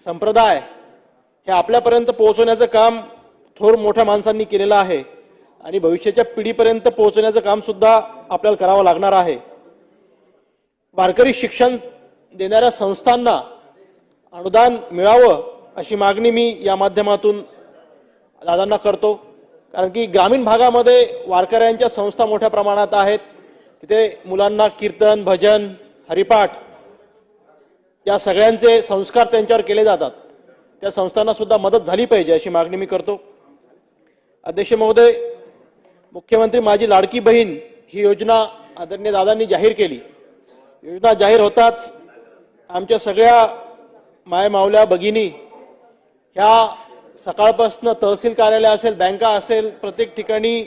संप्रदाय हे आपल्यापर्यंत पोहोचवण्याचं काम थोर मोठ्या माणसांनी केलेलं आहे. आणि भविष्याच्या पिढीपर्यंत पोहोचण्याचं काम सुद्धा आपल्याला करावं लागणार आहे. वारकरी शिक्षण देणाऱ्या संस्थांना अनुदान मिळावं अशी मागणी मी या माध्यमातून दादांना करतो. कारण की ग्रामीण भागामध्ये वारकऱ्यांच्या संस्था मोठ्या प्रमाणात आहेत. तिथे मुलांना कीर्तन भजन हरिपाठ या सगळ्यांचे संस्कार त्यांच्यावर केले जातात. त्या संस्थांना सुद्धा मदत झाली पाहिजे अशी मागणी मी करतो. अध्यक्ष महोदय मुख्यमंत्री माझी लाडकी बहीण ही योजना आदरणीय दादांनी जाहीर केली. योजना जाहीर होताच आमच्या सगळ्या माय मावल्या भगिनी ह्या सकाळपासून तहसील कार्यालय असेल बँका असेल प्रत्येक ठिकाणी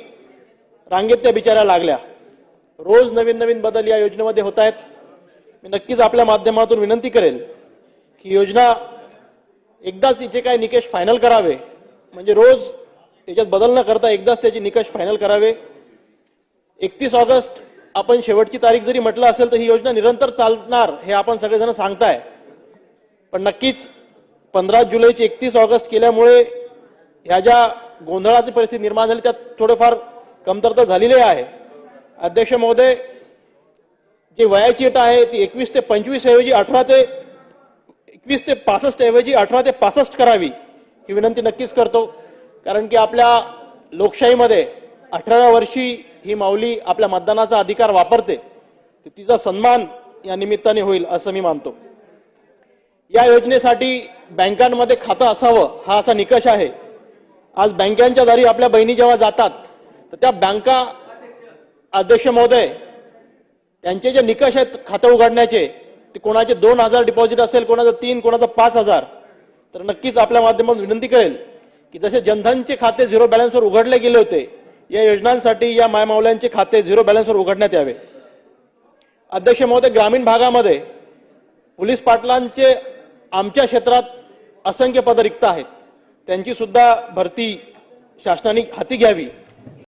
रांगेत त्या बिचाऱ्या लागल्या. रोज नवीन नवीन बदल या योजनेमध्ये होत आहेत. मी नक्कीच आपल्या माध्यमातून विनंती करेल की योजना एकदाच इथे काय निकष फायनल करावे. म्हणजे रोज त्याच्यात बदल न करता एकदाच त्याचे निकष फायनल करावे. एकतीस ऑगस्ट आपण शेवटची तारीख जरी म्हटलं असेल तर ही योजना निरंतर चालणार हे आपण सगळेजण सांगताय. पण नक्कीच पंधरा जुलैची एकतीस ऑगस्ट केल्यामुळे ह्या ज्या गोंधळाची परिस्थिती निर्माण झाली त्यात थोडंफार कमतरता झालेली आहे. अध्यक्ष महोदय जी वयाची अट आहे ती एकवीस ते पंचवीस ऐवजी अठरा ते एकवीस ते पासष्ट ऐवजी अठरा ते पासष्ट करावी ही विनंती नक्कीच करतो. कारण की आपल्या लोकशाहीमध्ये अठराव्या वर्षी ही माऊली आपल्या मतदानाचा अधिकार वापरते तर तिचा सन्मान या निमित्ताने होईल असं मी मानतो. या योजनेसाठी बँकांमध्ये खातं असावं हा असा निकष आहे. आज बँकांच्या दारी आपल्या बहिणी जेव्हा जातात तर त्या बँका अध्यक्ष महोदय त्यांचे जे निकष आहेत खातं उघडण्याचे ते कोणाचे दोन हजार डिपॉझिट असेल कोणाचं तीन कोणाचं पाच हजार तर नक्कीच आपल्या माध्यमातून विनंती करेल की जसे जनधनचे खाते झिरो बॅलन्सवर उघडले गेले होते या योजनांसाठी या मायमावल्यांचे खाते झिरो बॅलन्सवर उघडण्यात यावे. अध्यक्ष महोदय ग्रामीण भागामध्ये पोलीस पाटलांचे आमच्या क्षेत्रात असंख्य पदं रिक्त आहेत. त्यांची सुद्धा भरती शासनाने हाती घ्यावी.